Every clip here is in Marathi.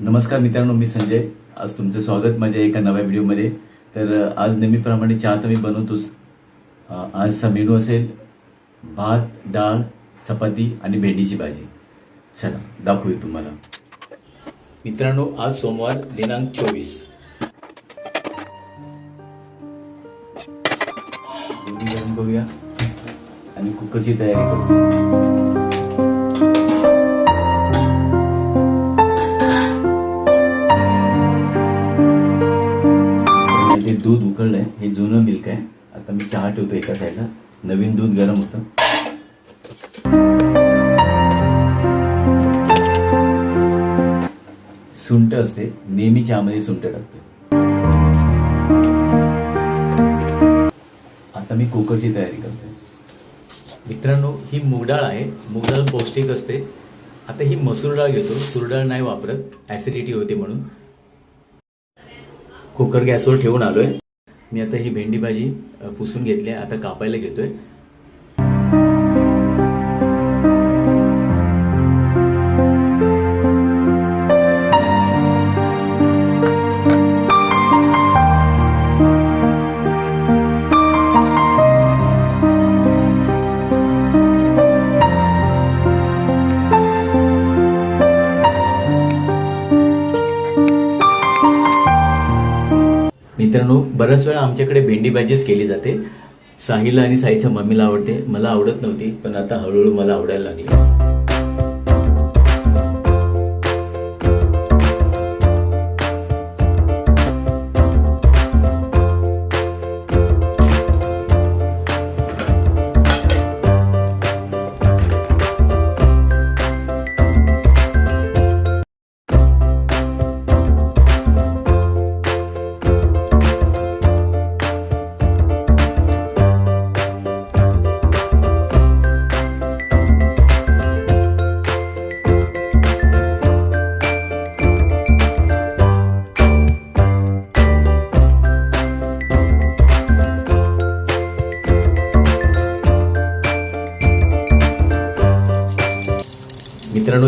नमस्कार मित्रांनो मी संजय. आज तुमचं स्वागत माझ्या एका नव्या व्हिडिओमध्ये. तर आज नेहमीप्रमाणे चहा तर मी बनवतोच. आज आजचा मेनू असेल भात डाळ चपाती आणि भेंडीची भाजी. चला दाखवूया तुम्हाला. मित्रांनो आज सोमवार दिनांक चोवीस. भेंडी गरम करूया आणि कुकरची तयारी करू आहे. हे जुनं मिल्क आहे. आता मी चहा ठेवतो एका साईडला नवीन दूध गरम होतं. सुंट असते. नेहमी चहामध्ये सुंट टाकते आता मी कुकरची तयारी करते मित्रांनो ही मूगडाळ आहे. मूगडाळ पौष्टिक असते. आता ही मसूर डाळ घेतो. तुरडाळ नाही वापरत. ऍसिडिटी होते म्हणून. कुकर गॅसवर ठेवून आलोय. मी आता ही भेंडी भाजी पुसून घेतली आहे आता कापायला घेतोय. मित्रांनो बऱ्याच वेळा आमच्याकडे भेंडी भाजीच केली जाते. साहिला आणि साईच्या मम्मीला आवडते. मला आवडत नव्हती पण आता हळूहळू मला आवडायला लागली.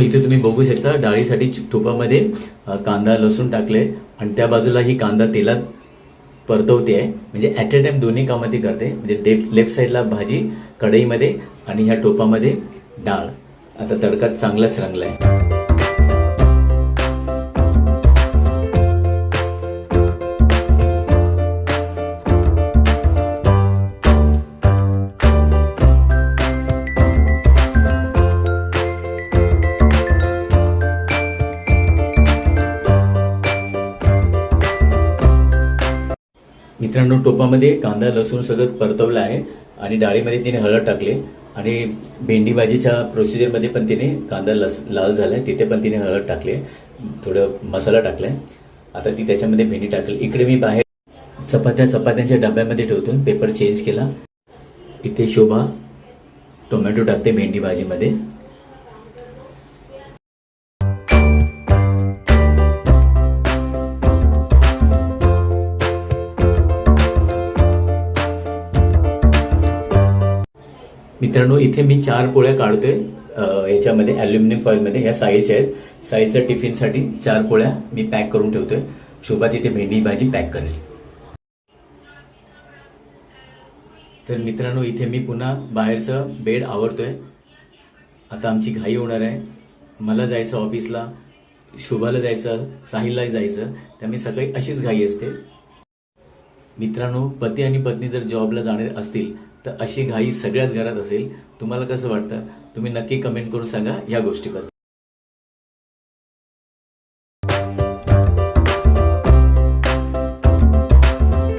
इथे तुम्ही बघू शकता डाळीसाठी तुपामध्ये कांदा लसूण टाकले आणि त्या बाजूला ही कांदा तेलात परतवते आहे. म्हणजे ॲट अ टाइम दोन्ही कामं ती करते. म्हणजे डेफ लेफ्ट साईडला भाजी कढईमध्ये आणि ह्या टोपामध्ये डाळ. आता तडका चांगलाच रंगला आहे मित्रांनो टोपामध्ये कांदा लसूण सगळं परतवलं आहे आणि डाळीमध्ये तिने हळद टाकले आणि भेंडी भाजीच्या प्रोसिजरमध्ये पण तिने कांदा लस लाल झालाय. तिथे पण तिने हळद टाकले. थोडं मसाला टाकलाय. आता ती त्याच्यामध्ये भेंडी टाकली. इकडे मी बाहेर चपात्या चपात्यांच्या डब्यामध्ये ठेवतो पेपर चेंज केला. इथे शोभा टोमॅटो टाकते भेंडी भाजीमध्ये. मित्रांनो इथे मी चार पोळ्या काढतोय. याच्यामध्ये अल्युमिनियम फॉईलमध्ये ह्या साईलच्या आहेत. साईलच्या टिफिनसाठी चार पोळ्या मी पॅक करून ठेवतोय. शोभा तिथे भेंडी भाजी पॅक करेल. तर मित्रांनो इथे मी पुन्हा बाहेरचं बेड आवरतोय. आता आमची घाई होणार आहे. मला जायचं ऑफिसला शोभाला जायचं साहिलला जायचं त्यामुळे सकाळी अशीच घाई असते. मित्रांनो पती आणि पत्नी जर जॉबला जाणार असतील तर अशी घाई सगळ्याच घरात असेल तुम्हाला कसं वाटतं? तुम्ही नक्की कमेंट करून सांगा या गोष्टीबद्दल.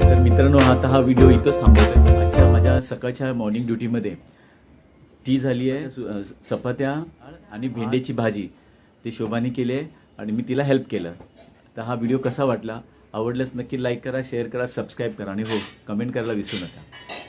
तर मित्रांनो आता हा व्हिडिओ इथंच थांबवतोय. आजच्या माझ्या सकाळच्या मॉर्निंग ड्युटीमध्ये टी झाली आहे चपात्या आणि भेंडीची भाजी. ते शोभाने केले आणि मी तिला हेल्प केलं. तर हा व्हिडिओ कसा वाटला? आवडल्यास नक्की लाईक करा शेअर करा सबस्क्राईब करा. आणि हो कमेंट करायला विसरू नका.